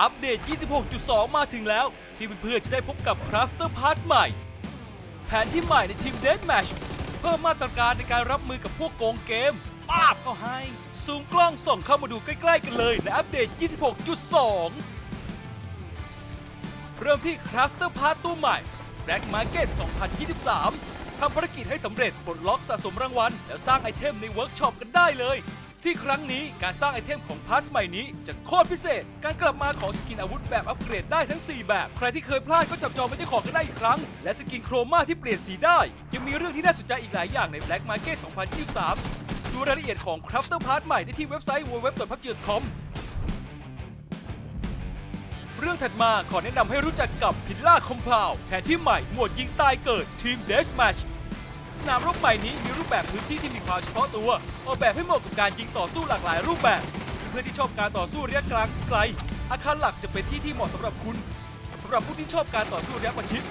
อัปเดต 26.2 มาถึงแล้ว ที่เพื่อนๆจะได้พบกับ Crafter Part ใหม่ แผนที่ใหม่ในทีม Deathmatch เพิ่มมาตรการในการรับมือกับพวกโกงเกมป้าบก็ให้ ซูมกล้องส่องเข้ามาดูใกล้ๆกันเลยในอัปเดต 26.2 เริ่มที่ Crafter Part ตัวใหม่ Black Market 2023 ทำภารกิจให้สำเร็จปลดล็อกสะสมรางวัล แล้วสร้างไอเทมในเวิร์กช็อปกันได้เลย ที่ครั้งนี้การสร้างไอเทมของพาสใหม่นี้จะโคตรพิเศษ การกลับมาของสกินอาวุธแบบอัปเกรดได้ทั้ง 4 แบบ ใครที่เคยพลาดก็จับจองไปได้ของกันได้อีกครั้ง และสกินโครมาที่เปลี่ยนสีได้ ยังมีเรื่องที่น่าสนใจอีกหลายอย่างใน Black Market 2023 ดูรายละเอียดของ Crafter Part ใหม่ได้ที่เว็บไซต์ www.pubg.com เรื่องถัดมาขอแนะนำให้รู้จักกับพิลล่าคอมพาวแผนที่ใหม่หมวดยิงตายเกิดทีมเดชแมช สนามรบใหม่นี้มีรูปแบบพื้นที่ที่มีความเฉพาะตัว ออกแบบให้เหมาะกับการยิงต่อสู้หลากหลายรูปแบบ เพื่อที่ชอบการต่อสู้ระยะกลางไกล อาคารหลักจะเป็นที่ที่เหมาะสำหรับคุณสำหรับผู้ที่ชอบการต่อสู้ระยะประชิด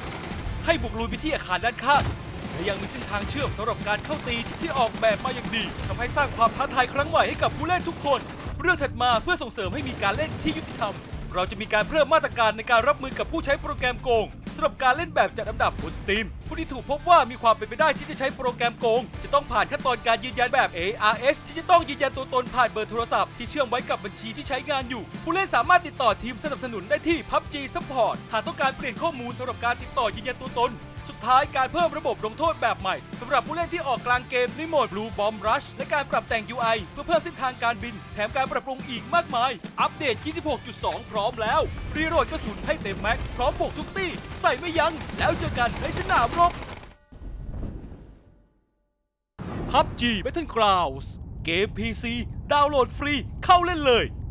ให้บุกลุยไปที่อาคารด้านข้างและยังมีเส้นทางเชื่อมสำหรับการเข้าตีที่ออกแบบมาอย่างดีทำให้สร้างความท้าทายครั้งใหม่ให้กับผู้เล่นทุกคน เรื่องถัดมาเพื่อส่งเสริมให้มีการเล่นที่ยุติธรรม เราจะมีการเพิ่มมาตรการในการรับมือกับผู้ใช้โปรแกรมโกง สำหรับการเล่นแบบจัดอันดับบนสตรีมผู้ที่ถูกพบว่ามีความเป็นไปได้ที่จะใช้โปรแกรมโกง จะต้องผ่านขั้นตอนการยืนยันแบบ ARS ที่จะต้องยืนยันตัวตนผ่านเบอร์โทรศัพท์ที่เชื่อมไว้กับบัญชีที่ใช้งานอยู่ ผู้เล่นสามารถติดต่อทีมสนับสนุนได้ที่ PUBG Support หากต้องการเปลี่ยนข้อมูลสำหรับการติดต่อยืนยันตัวตนสุดท้ายการเพิ่มระบบลงโทษแบบใหม่สำหรับผู้เล่นที่ออกกลางเกมในโหมด Blue Bomb Rush และการปรับแต่ง UI เพื่อเพิ่มเส้นทางการบิน แถมการปรับปรุงอีกมากมาย อัปเดต 26.2 พร้อมแล้ว รีโหลดกระสุนให้เต็มแม็กซ์พร้อมบวกทุกตี้ ใส่ไม่ยัง้งแล้วเจอกันในสนามรบ PUBG Battlegrounds เกม PC ดาวน์โหลดฟรีเข้าเล่นเลย